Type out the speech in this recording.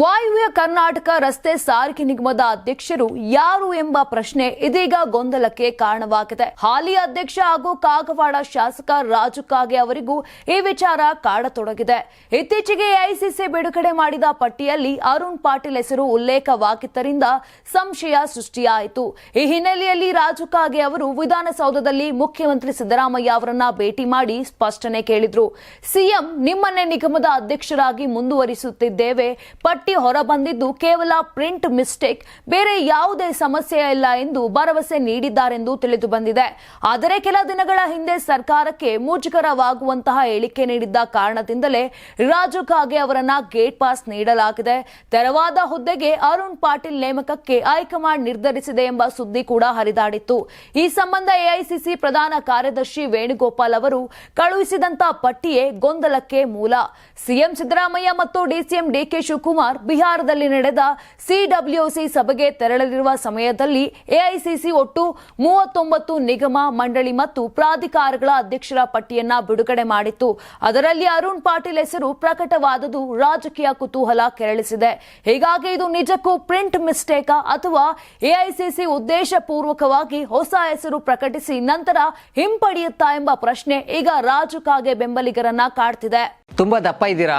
ವಾಯುವ್ಯ ಕರ್ನಾಟಕ ರಸ್ತೆ ಸಾರಿಗೆ ನಿಗಮದ ಅಧ್ಯಕ್ಷರು ಯಾರು ಎಂಬ ಪ್ರಶ್ನೆ ಇದೀಗ ಗೊಂದಲಕ್ಕೆ ಕಾರಣವಾಗಿದೆ. ಹಾಲಿ ಅಧ್ಯಕ್ಷ ಹಾಗೂ ಕಾಗವಾಡ ಶಾಸಕ ರಾಜು ಕಾಗೆ ಅವರಿಗೂ ಈ ವಿಚಾರ ಕಾಡತೊಡಗಿದೆ. ಇತ್ತೀಚೆಗೆ ಎಐಸಿಸಿ ಬಿಡುಗಡೆ ಮಾಡಿದ ಪಟ್ಟಿಯಲ್ಲಿ ಅರುಣ್ ಪಾಟೀಲ್ ಹೆಸರು ಉಲ್ಲೇಖವಾಗಿದ್ದರಿಂದ ಸಂಶಯ ಸೃಷ್ಟಿಯಾಯಿತು. ಈ ಹಿನ್ನೆಲೆಯಲ್ಲಿ ರಾಜು ಕಾಗೆ ಅವರು ವಿಧಾನಸೌಧದಲ್ಲಿ ಮುಖ್ಯಮಂತ್ರಿ ಸಿದ್ದರಾಮಯ್ಯ ಅವರನ್ನ ಭೇಟಿ ಮಾಡಿ ಸ್ಪಷ್ಟನೆ ಕೇಳಿದ್ರು. ಸಿಎಂ ನಿಮ್ಮನ್ನೇ ನಿಗಮದ ಅಧ್ಯಕ್ಷರಾಗಿ ಮುಂದುವರಿಸುತ್ತಿದ್ದೇವೆ. ಪಟ್ಟಿ ಹೊರಬಂದಿದ್ದು ಕೇವಲ ಪ್ರಿಂಟ್ ಮಿಸ್ಟೇಕ್ ಬೇರೆ ಯಾವುದೇ ಸಮಸ್ಯೆ ಇಲ್ಲ ಎಂದು ಭರವಸೆ ನೀಡಿದ್ದಾರೆಂದು ತಿಳಿದು ಬಂದಿದೆ. ಆದರೆ ಕೆಲ ದಿನಗಳ ಹಿಂದೆ ಸರ್ಕಾರಕ್ಕೆ ಮುಜುಗರವಾಗುವಂತಹ ಹೇಳಿಕೆ ನೀಡಿದ್ದ ಕಾರಣದಿಂದಲೇ ರಾಜು ಖಾಗೆ ಅವರನ್ನ ಗೇಟ್ ಪಾಸ್ ನೀಡಲಾಗಿದೆ. ತೆರವಾದ ಹುದ್ದೆಗೆ ಅರುಣ್ ಪಾಟೀಲ್ ನೇಮಕಕ್ಕೆ ಹೈಕಮಾಂಡ್ ನಿರ್ಧರಿಸಿದೆ ಎಂಬ ಸುದ್ದಿ ಕೂಡ ಹರಿದಾಡಿತ್ತು. ಈ ಸಂಬಂಧ ಎಐಸಿಸಿ ಪ್ರಧಾನ ಕಾರ್ಯದರ್ಶಿ ವೇಣುಗೋಪಾಲ್ ಅವರು ಕಳುಹಿಸಿದಂತಹ ಪಟ್ಟಿಯೇ ಗೊಂದಲಕ್ಕೆ ಮೂಲ. ಸಿಎಂ ಸಿದ್ದರಾಮಯ್ಯ ಮತ್ತು ಡಿಸಿಎಂ ಡಿಕೆ ಶಿವಕುಮಾರ್ ಬಿಹಾರದಲ್ಲಿ ನಡೆದ ಸಿಡಬ್ಲ್ಯೂಸಿ ಸಭೆಗೆ ತೆರಳಲಿರುವ ಸಮಯದಲ್ಲಿ ಎಐಸಿಸಿ ಒಟ್ಟು ಮೂವತ್ತೊಂಬತ್ತು ನಿಗಮ ಮಂಡಳಿ ಮತ್ತು ಪ್ರಾಧಿಕಾರಗಳ ಅಧ್ಯಕ್ಷರ ಪಟ್ಟಿಯನ್ನ ಬಿಡುಗಡೆ ಮಾಡಿತ್ತು. ಅದರಲ್ಲಿ ಅರುಣ್ ಪಾಟೀಲ್ ಹೆಸರು ಪ್ರಕಟವಾದುದು ರಾಜಕೀಯ ಕುತೂಹಲ ಕೆರಳಿಸಿದೆ. ಹೀಗಾಗಿ ಇದು ನಿಜಕ್ಕೂ ಪ್ರಿಂಟ್ ಮಿಸ್ಟೇಕಾ ಅಥವಾ ಎಐಸಿಸಿ ಉದ್ದೇಶಪೂರ್ವಕವಾಗಿ ಹೊಸ ಹೆಸರು ಪ್ರಕಟಿಸಿ ನಂತರ ಹಿಂಪಡೆಯುತ್ತಾ ಎಂಬ ಪ್ರಶ್ನೆ ಈಗ ರಾಜು ಕಾಗೆ ಬೆಂಬಲಿಗರನ್ನ ಕಾಡ್ತಿದೆ. ತುಂಬಾ ದಪ್ಪ ಇದ್ದೀರಾ?